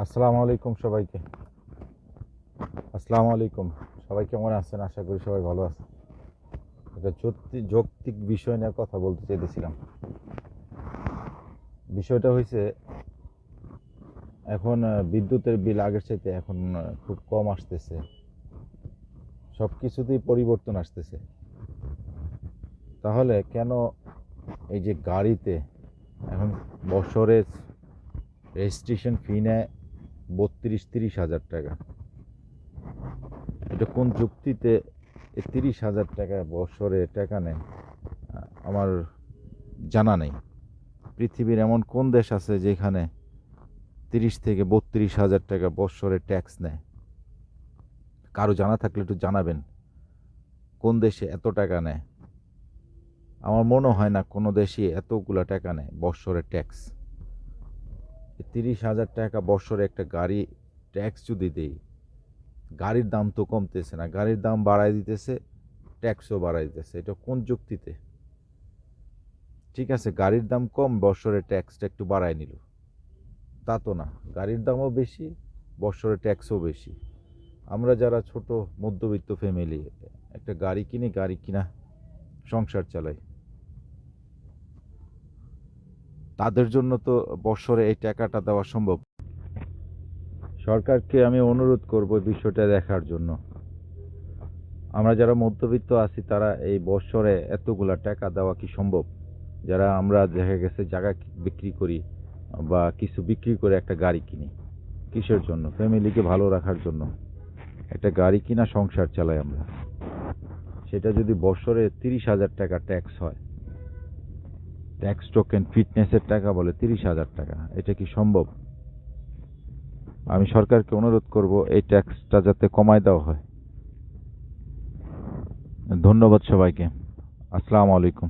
আসসালামু আলাইকুম সবাইকে। আসসালামু আলাইকুম। সবাই কেমন আছেন? আশা করি সবাই ভালো আছে একটা যৌক্তিক বিষয় নিয়ে কথা বলতে চাইতেছিলাম। বিষয়টা হয়েছে এখন বিদ্যুতের বিল আগের চাইতে এখন খুব কম আসতেছে। সব কিছুতেই পরিবর্তন আসতেছে। তাহলে কেন এই যে গাড়িতে এখন বছরে রেজিস্ট্রেশন ফি নেয় বত্রিশ তিরিশ হাজার টাকা। এটা কোন যুক্তিতে তিরিশ হাজার টাকা বছরে টাকা আহ, আমার জানা নেই। পৃথিবীর এমন কোন দেশ আছে যেখানে তিরিশ থেকে বত্রিশ হাজার টাকা বছরে ট্যাক্স নেয়? কারও জানা থাকলে একটু জানাবেন। কোন দেশে এত টাকা নেয়? আমার মনে হয় না কোনো দেশে এতগুলা টাকা নেয় বছরে ট্যাক্স তিরিশ হাজার টাকা বছরে একটা গাড়ি ট্যাক্স যদি দেই, গাড়ির দাম তো কমতেছে না, গাড়ির দাম বাড়াই দিতেছে ট্যাক্সও বাড়াই দিতেছে। এটা কোন যুক্তিতে? ঠিক আছে, গাড়ির দাম কম, বছরে ট্যাক্সটা একটু বাড়াই নিল। তা তো না, গাড়ির দামও বেশি, বছরে ট্যাক্সও বেশি। আমরা যারা ছোট, মধ্যবিত্ত ফ্যামিলি একটা গাড়ি কিনে, গাড়ি কিনা, সংসার চালাই। তাদের জন্য তো বছরে এই টাকাটা দেওয়া সম্ভব। সরকারকে আমি অনুরোধ করব বিষয়টা দেখার জন্য। আমরা যারা মধ্যবিত্ত আছি, তারা এই বছরে এতগুলা টাকা দেওয়া কি সম্ভব? যারা আমরা দেখা গেছে জায়গা বিক্রি করি বা কিছু বিক্রি করে একটা গাড়ি কিনি, কিসের জন্য? ফ্যামিলিকে ভালো রাখার জন্য। একটা গাড়ি কিনা সংসার চালাই আমরা। সেটা যদি বছরে তিরিশ হাজার টাকা ট্যাক্স হয় ট্যাক্স টোকেন ফিটনেসের টাকা বলে তিরিশ হাজার টাকা। এটা কি সম্ভব? আমি সরকারকে অনুরোধ করব এই ট্যাক্সটা যাতে কমায় দেওয়া হয়। ধন্যবাদ সবাইকে। আসসালামু আলাইকুম।